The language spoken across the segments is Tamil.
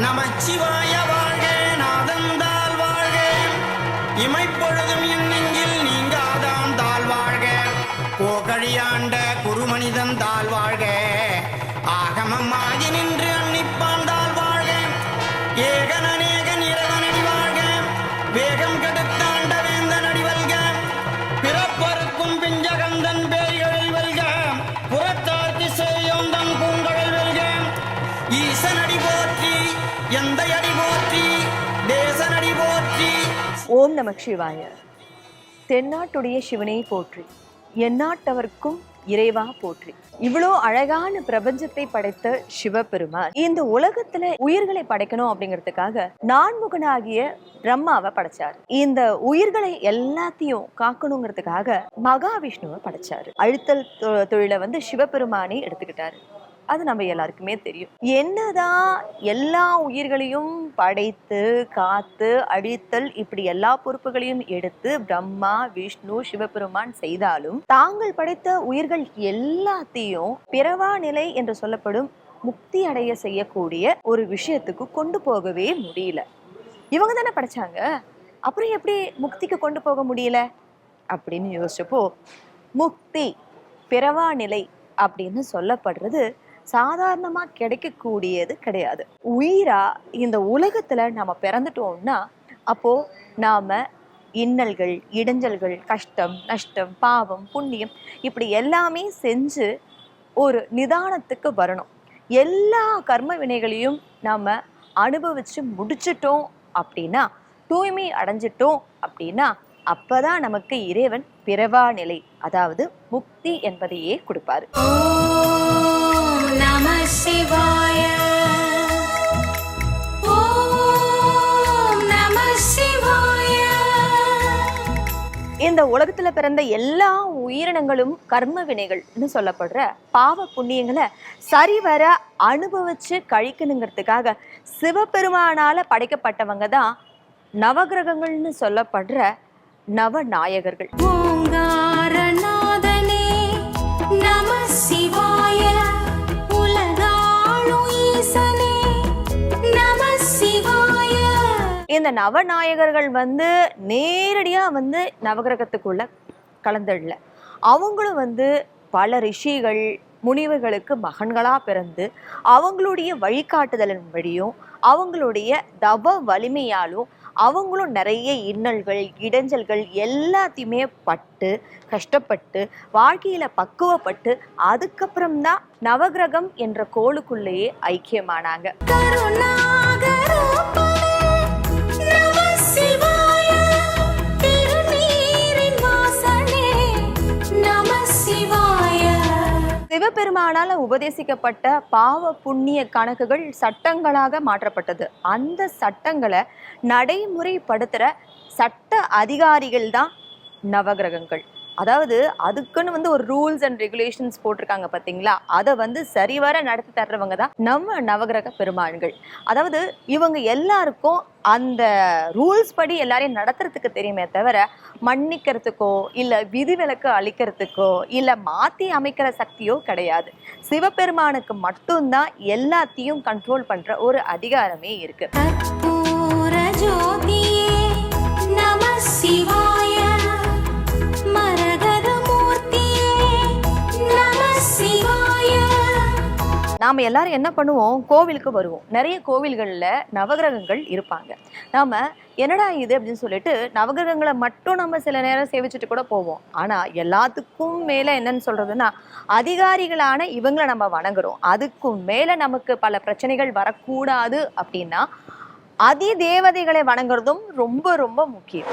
நமச்சிவாய வாழ்க நாதந்தால் வாழ்க. இமைப்பொழுதும் நமக் சிவாய தென்னாட்டுடைய சிவனை போற்றி எந்நாட்டவர்க்கும் இறைவா போற்றி. இவ்வளோ அழகான பிரபஞ்சத்தை படைத்த சிவபெருமான் இந்த உலகத்துல உயிர்களை படைக்கணும் அப்படிங்கிறதுக்காக நான்முகனாகிய பிரம்மாவை படைச்சாரு. இந்த உயிர்களை எல்லாத்தையும் காக்கணுங்கிறதுக்காக மகாவிஷ்ணுவை படைச்சாரு. அழுத்தல் தொழிலை வந்து சிவபெருமானே எடுத்துக்கிட்டாரு. அது நம்ம எல்லாருக்குமே தெரியும். என்னதான் எல்லா உயிர்களையும் படைத்து காத்து அழித்தல் இப்படி எல்லா பொறுப்புகளையும் எடுத்து பிரம்மா விஷ்ணு சிவபெருமான் செய்தாலும் தாங்கள் படைத்த உயிர்கள் எல்லாத்தையும் பிறவா நிலை என்று சொல்லப்படும் முக்தி அடைய செய்யக்கூடிய ஒரு விஷயத்துக்கு கொண்டு போகவே முடியல. இவங்க தானே படைச்சாங்க? அப்புறம் எப்படி முக்திக்கு கொண்டு போக முடியல? அப்படின்னு யோசிச்சப்போ முக்தி பிறவா நிலை அப்படின்னு சொல்லப்படுறது சாதாரணமாக கிடைக்கக்கூடியது கிடையாது. உயிரா இந்த உலகத்துல நம்ம பிறந்துட்டோம்னா அப்போ நாம இன்னல்கள் இடைஞ்சல்கள் கஷ்டம் நஷ்டம் பாவம் புண்ணியம் இப்படி எல்லாமே செஞ்சு ஒரு நிதானத்துக்கு வரணும். எல்லா கர்ம வினைகளையும் நாம அனுபவிச்சு முடிச்சிட்டோம் அப்படின்னா தூய்மை அடைஞ்சிட்டோம் அப்படின்னா அப்பதான் நமக்கு இறைவன் பிறவா நிலை அதாவது முக்தி என்பதையே கொடுப்பாரு. நம சிவாய இந்த உலகத்துல பிறந்த எல்லா உயிரினங்களும் கர்ம வினைகள்னு சொல்லப்படுற பாவ புண்ணியங்களை சரிவர அனுபவிச்சு கழிக்கணுங்கிறதுக்காக சிவபெருமானால படைக்கப்பட்டவங்க தான் நவகிரகங்கள்னு சொல்லப்படுற நவநாயகர்கள். இந்த நவநாயகர்கள் வந்து நேரடியாக வந்து நவகிரகத்துக்குள்ள கலந்துடல அவங்களும் வந்து பல ரிஷிகள் முனிவர்களுக்கு மகன்களாக பிறந்து அவங்களுடைய வழிகாட்டுதலின் வழியும் அவங்களுடைய தவ வலிமையாலும் அவங்களும் நிறைய இன்னல்கள் இடைஞ்சல்கள் எல்லாத்தையுமே பட்டு கஷ்டப்பட்டு வாழ்க்கையில் பக்குவப்பட்டு அதுக்கப்புறம்தான் நவகிரகம் என்ற கோளுக்குள்ளேயே ஐக்கியமானாங்க. சிவபெருமானால உபதேசிக்கப்பட்ட பாவ புண்ணிய கணக்குகள் சட்டங்களாக மாற்றப்பட்டது. அந்த சட்டங்களை நடைமுறைப்படுத்துற சட்ட அதிகாரிகள் தான் நவகிரகங்கள். அதாவது அதுக்குன்னு வந்து ஒரு ரூல்ஸ் அண்ட் ரெகுலேஷன்ஸ் போட்டிருக்காங்க பாத்தீங்களா? அதை வந்து சரிவர நடத்தி தர்றவங்க தான் நம்ம நவகிரக பெருமான்கள் அதாவது இவங்க எல்லாருக்கும் அந்த ரூல்ஸ் படி எல்லாரையும் நடத்துறதுக்கு தெரியுமே தவிர மன்னிக்கிறதுக்கோ இல்ல விதிவிலக்கு அளிக்கிறதுக்கோ இல்ல மாத்தி அமைக்கிற சக்தியோ கிடையாது. சிவபெருமானுக்கு மட்டும்தான் எல்லாத்தையும் கண்ட்ரோல் பண்ற ஒரு அதிகாரமே இருக்கு. சிவா நாம எல்லாரும் என்ன பண்ணுவோம்? கோவிலுக்கு வருவோம். நிறைய கோவில்கள்ல நவகிரகங்கள் இருப்பாங்க. நாம என்னடா இது அப்படின்னு சொல்லிட்டு நவகிரகங்களை மட்டும் நம்ம சில நேரம் சேவிச்சுட்டு கூட போவோம். ஆனா எல்லாத்துக்கும் மேல என்னன்னு சொல்றதுன்னா அதிகாரிகளான இவங்களை நம்ம வணங்குறோம். அதுக்கும் மேல நமக்கு பல பிரச்சனைகள் வரக்கூடாது அப்படின்னா அதி தேவதைகளை வணங்குறதும் ரொம்ப ரொம்ப முக்கியம்.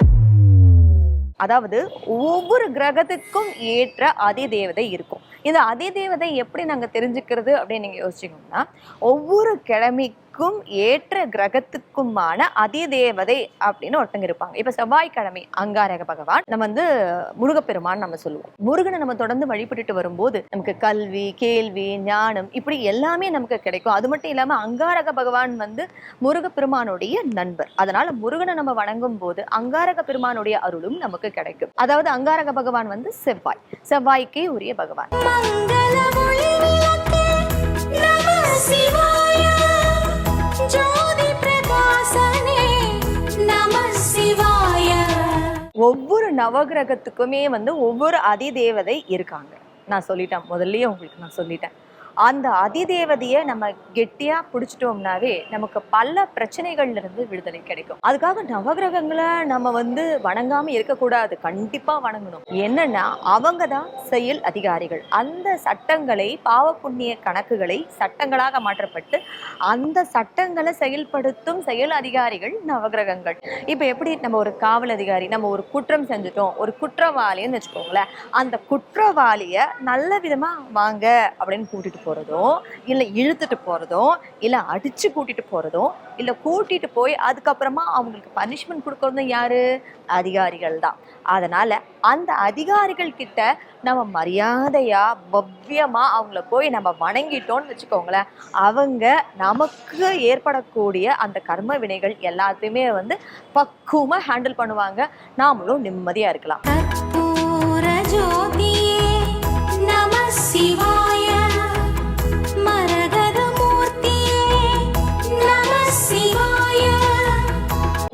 அதாவது ஒவ்வொரு கிரகத்துக்கும் ஏற்ற அதி தேவதை இருக்கும். இந்த அதி தேவதை எப்படி நாங்கள் தெரிஞ்சுக்கிறது அப்படின்னு நீங்கள் யோசிச்சிங்கன்னா ஒவ்வொரு கிழமைக்கும் ஏற்ற கிரகத்துக்குமான அதிதேவதை அப்படின்னு ஒருத்தங்க இருப்பாங்க. இப்ப செவ்வாய்க்கிழமை அங்காரக பகவான் நம்ம வந்து முருகப்பெருமான் நம்ம சொல்லுவோம். முருகனை நம்ம தொடர்ந்து வழிபட்டுட்டு வரும்போது நமக்கு கல்வி கேள்வி ஞானம் இப்படி எல்லாமே நமக்கு கிடைக்கும். அது மட்டும் இல்லாம அங்காரக பகவான் வந்து முருகப்பெருமானுடைய நண்பர். அதனால முருகனை நம்ம வணங்கும் போது அங்காரக பெருமானுடைய அருளும் நமக்கு கிடைக்கும். அதாவது அங்காரக பகவான் வந்து செவ்வாய். செவ்வாய்க்கே உரிய பகவான். மங்கள ஒவ்வொரு நவகிரகத்துக்குமே வந்து ஒவ்வொரு அதிதேவதை இருக்காங்க. நான் சொல்லிட்டேன். முதல்லயே உங்களுக்கு நான் சொல்லிட்டேன். அந்த அதிதேவதையை நம்ம கெட்டியா பிடிச்சிட்டோம்னாவே நமக்கு பல பிரச்சனைகள்ல இருந்து விடுதலை கிடைக்கும். அதுக்காக நவகிரகங்களை நம்ம வந்து வணங்காம இருக்கக்கூடாது. கண்டிப்பா வணங்கணும். என்னன்னா அவங்க தான் செயல் அதிகாரிகள். அந்த சட்டங்களை பாவ புண்ணிய கணக்குகளை சட்டங்களாக மாற்றப்பட்டு அந்த சட்டங்களை செயல்படுத்தும் செயல் அதிகாரிகள் நவகிரகங்கள். இப்போ எப்படி நம்ம ஒரு காவல் அதிகாரி நம்ம ஒரு குற்றம் செஞ்சுட்டோம் ஒரு குற்றவாளின்னு வச்சுக்கோங்களேன் அந்த குற்றவாளியை நல்ல விதமா வாங்க அப்படின்னு கூட்டிட்டு போறதோ இல்லை இழுத்துட்டு போகிறதோ இல்லை அடித்து கூட்டிட்டு போகிறதோ இல்லை கூட்டிட்டு போய் அதுக்கப்புறமா அவங்களுக்கு பனிஷ்மெண்ட் கொடுக்கறதும் யார்? அதிகாரிகள் தான். அதனால் அந்த அதிகாரிகள் கிட்ட நம்ம மரியாதையாக பவ்யமாக அவங்கள போய் நம்ம வணங்கிட்டோம்னு வச்சுக்கோங்களேன் அவங்க நமக்கு ஏற்படக்கூடிய அந்த கர்ம வினைகள் எல்லாத்தையுமே வந்து பக்குவமாக ஹேண்டில் பண்ணுவாங்க. நாமளும் நிம்மதியாக இருக்கலாம். ஜோதி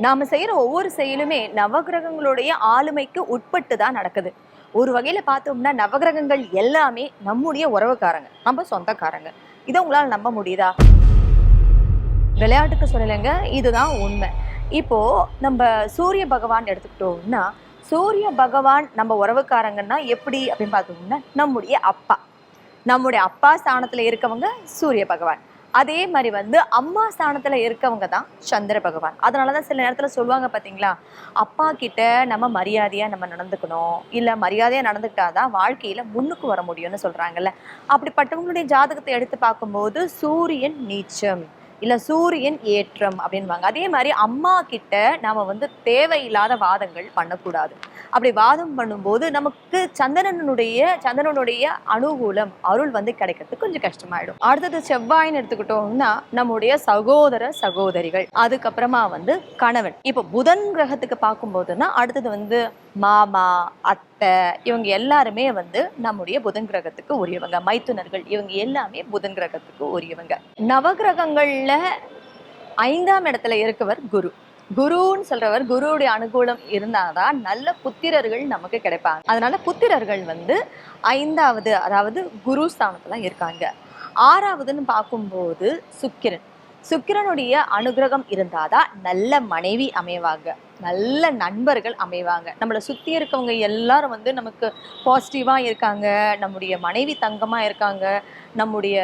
நாம செய்யற ஒவ்வொரு செயலுமே நவகிரகங்களுடைய ஆளுமைக்கு உட்பட்டு தான் நடக்குது. ஒரு வகையில பார்த்தோம்னா நவகிரகங்கள் எல்லாமே நம்முடைய உறவுக்காரங்க. நம்ம சொந்தக்காரங்க. இதை உங்களால் நம்ப முடியுதா? விளையாட்டுக்கு சொல்லலைங்க இதுதான் உண்மை. இப்போ நம்ம சூரிய பகவான் எடுத்துக்கிட்டோம்னா சூரிய பகவான் நம்ம உறவுக்காரங்கன்னா எப்படி அப்படின்னு பார்த்தோம்னா நம்முடைய அப்பா. நம்முடைய அப்பா ஸ்தானத்தில் இருக்கவங்க சூரிய பகவான். அதே மாதிரி வந்து அம்மா ஸ்தானத்தில் இருக்கவங்க தான் சந்திர பகவான். அதனால தான் சில நேரத்தில் சொல்லுவாங்க பார்த்தீங்களா அப்பா கிட்ட நம்ம மரியாதையாக நம்ம நடந்துக்கணும். இல்லை மரியாதையாக நடந்துக்கிட்டா நடந்துக்கிட்டாதான் வாழ்க்கையில் முன்னுக்கு வர முடியும்னு சொல்கிறாங்கல்ல அப்படிப்பட்டவங்களுடைய ஜாதகத்தை எடுத்து பார்க்கும்போது சூரியன் நீச்சம். இல்லை சூரியன் ஏற்றம் அப்படின்வாங்க அதே மாதிரி அம்மா கிட்ட நாம் வந்து தேவையில்லாத வாதங்கள் பண்ணக்கூடாது. அப்படி வாதம் பண்ணும்போது நமக்கு சந்திரனுடைய சந்திரனுடைய அனுகூலம் அருள் வந்து கிடைக்கிறது கொஞ்சம் கஷ்டமாயிடும். அடுத்தது செவ்வாய்ன்னு எடுத்துக்கிட்டோம்னா நம்முடைய சகோதர சகோதரிகள். அதுக்கப்புறமா வந்து கணவன். இப்போ புதன் கிரகத்துக்கு பார்க்கும்போதுன்னா அடுத்தது வந்து மாமா அத்தை இவங்க எல்லாருமே வந்து நம்முடைய புதன் கிரகத்துக்கு உரியவங்க. மைத்துனர்கள் இவங்க எல்லாமே புதன் கிரகத்துக்கு உரியவங்க. நவகிரகங்கள்ல ஐந்தாம் இடத்துல இருக்கவர் குரு. குருன்னு சொல்றவர் குருவுடைய அனுகூலம் இருந்தாதான் நல்ல புத்திரர்கள் நமக்கு கிடைப்பாங்க. அதனால புத்திரர்கள் வந்து ஐந்தாவது அதாவது குரு ஸ்தானத்துல இருக்காங்க. ஆறாவதுன்னு பார்க்கும்போது சுக்கிரன். சுக்கிரனுடைய அனுகிரகம் இருந்தாதான் நல்ல மனைவி அமைவாங்க. நல்ல நண்பர்கள் அமைவாங்க. நம்மளை சுற்றி இருக்கவங்க எல்லாரும் வந்து நமக்கு பாசிட்டிவாக இருக்காங்க. நம்முடைய மனைவி தங்கமாக இருக்காங்க. நம்முடைய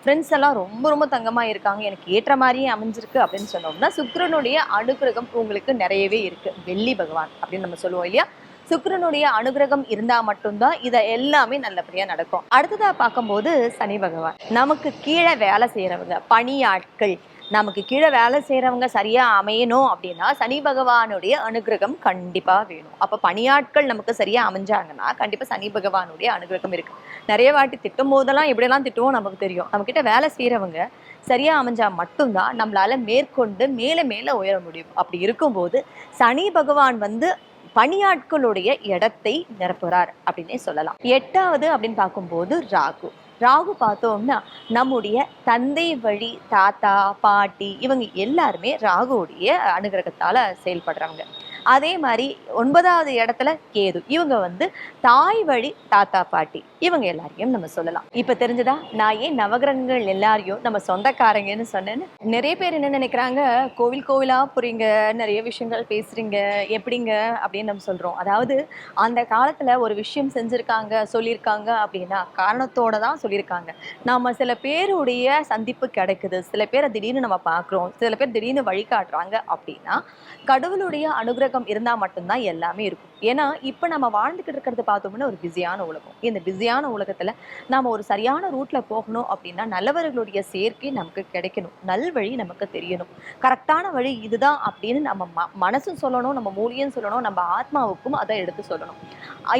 ஃப்ரெண்ட்ஸ் எல்லாம் ரொம்ப ரொம்ப தங்கமாக இருக்காங்க. எனக்கு ஏற்ற மாதிரியே அமைஞ்சிருக்கு அப்படின்னு சொன்னோம்னா சுக்கரனுடைய அனுகிரகம் உங்களுக்கு நிறையவே இருக்குது வெள்ளி பகவான் அப்படின்னு நம்ம சொல்லுவோம் இல்லையா? சுக்கிரனுடைய அனுகிரகம் இருந்தா மட்டும்தான் இதை எல்லாமே நல்லபடியா நடக்கும். அடுத்ததா பார்க்கும்போது சனி பகவான். நமக்கு கீழே வேலை செய்யறவங்க பணியாட்கள் நமக்கு கீழே வேலை செய்கிறவங்க சரியாக அமையணும் அப்படின்னா சனி பகவானுடைய அனுகிரகம் கண்டிப்பாக வேணும். அப்போ பணியாட்கள் நமக்கு சரியாக அமைஞ்சாங்கன்னா கண்டிப்பாக சனி பகவானுடைய அனுகிரகம் இருக்குது நிறைய வாட்டி திட்டும் போதெல்லாம் எப்படியெல்லாம் திட்டுவோம் நமக்கு தெரியும். நம்மக்கிட்ட வேலை செய்கிறவங்க சரியாக அமைஞ்சால் மட்டும்தான் நம்மளால மேற்கொண்டு மேலே மேலே உயர முடியும். அப்படி இருக்கும்போது சனி பகவான் வந்து பணியாட்களுடைய இடத்தை நிரப்புகிறார் அப்படின்னே சொல்லலாம். எட்டாவது அப்படின்னு பார்க்கும்போது ராகு. ராகு பார்த்தோம்னா நம்முடைய தந்தை வழி தாத்தா பாட்டி இவங்க எல்லாருமே ராகுவுடைய அனுகிரகத்தால செயல்படுறாங்க. அதே மாதிரி ஒன்பதாவது இடத்துல கேது. இவங்க வந்து தாய் வழி தாத்தா பாட்டி. இவங்க எல்லாரையும் நம்ம சொல்லலாம். இப்ப தெரிஞ்சதா? நான் ஏன் நவகிரகங்கள் எல்லாரையும் நம்ம சொந்தக்காரங்கன்னு சொன்னேன்னு? நிறைய பேர் என்ன நினைக்கிறாங்க? கோவில் கோவிலா புரியுங்க நிறைய விஷயங்கள் பேசுறீங்க எப்படிங்க அப்படின்னு நம்ம சொல்றோம். அதாவது அந்த காலத்துல ஒரு விஷயம் செஞ்சிருக்காங்க சொல்லியிருக்காங்க அப்படின்னா காரணத்தோட தான் சொல்லியிருக்காங்க. நாம சில பேருடைய சந்திப்பு கிடைக்குது. சில பேரை திடீர்னு நம்ம பார்க்குறோம். சில பேர் திடீர்னு வழிகாட்டுறாங்க அப்படின்னா கடவுளுடைய அனுகிரகம் இருந்தால் மட்டும்தான் எல்லாமே இருக்கும். ஏன்னா இப்போ நம்ம வாழ்ந்துக்கிட்டு இருக்கிறது பார்த்தோம்னா ஒரு பிஸியான உலகம். இந்த பிஸியான உலகத்தில் நாம் ஒரு சரியான ரூட்டில் போகணும் அப்படின்னா நல்லவர்களுடைய சேர்க்கை நமக்கு கிடைக்கணும். நல்வழி நமக்கு தெரியணும். கரெக்டான வழி இதுதான் அப்படின்னு நம்ம ம மனசும் சொல்லணும் நம்ம மூலியும் சொல்லணும் நம்ம ஆத்மாவுக்கும் அதை எடுத்து சொல்லணும்.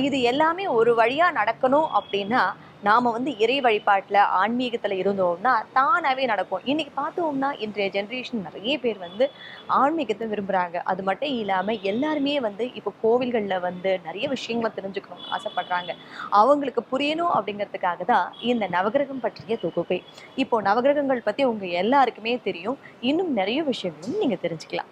இது எல்லாமே ஒரு வழியாக நடக்கணும் அப்படின்னா நாம வந்து இறை வழிபாட்டில் ஆன்மீகத்தில் இருந்தோம்னா தானாகவே நடக்கும். இன்னைக்கு பார்த்தோம்னா இன்றைய ஜென்ரேஷன் நிறைய பேர் வந்து ஆன்மீகத்தை விரும்புகிறாங்க அது மட்டும் இல்லாமல் எல்லாருமே வந்து இப்போ கோவில்களில் வந்து நிறைய விஷயங்களை தெரிஞ்சுக்கணும்னு ஆசைப்படுறாங்க. அவங்களுக்கு புரியணும் அப்படிங்கிறதுக்காக தான் இந்த நவகிரகம் பற்றிய தொகுப்பே. இப்போ நவகிரகங்கள் பற்றி உங்கள் எல்லாருக்குமே தெரியும். இன்னும் நிறைய விஷயங்களும் நீங்கள் தெரிஞ்சுக்கலாம்.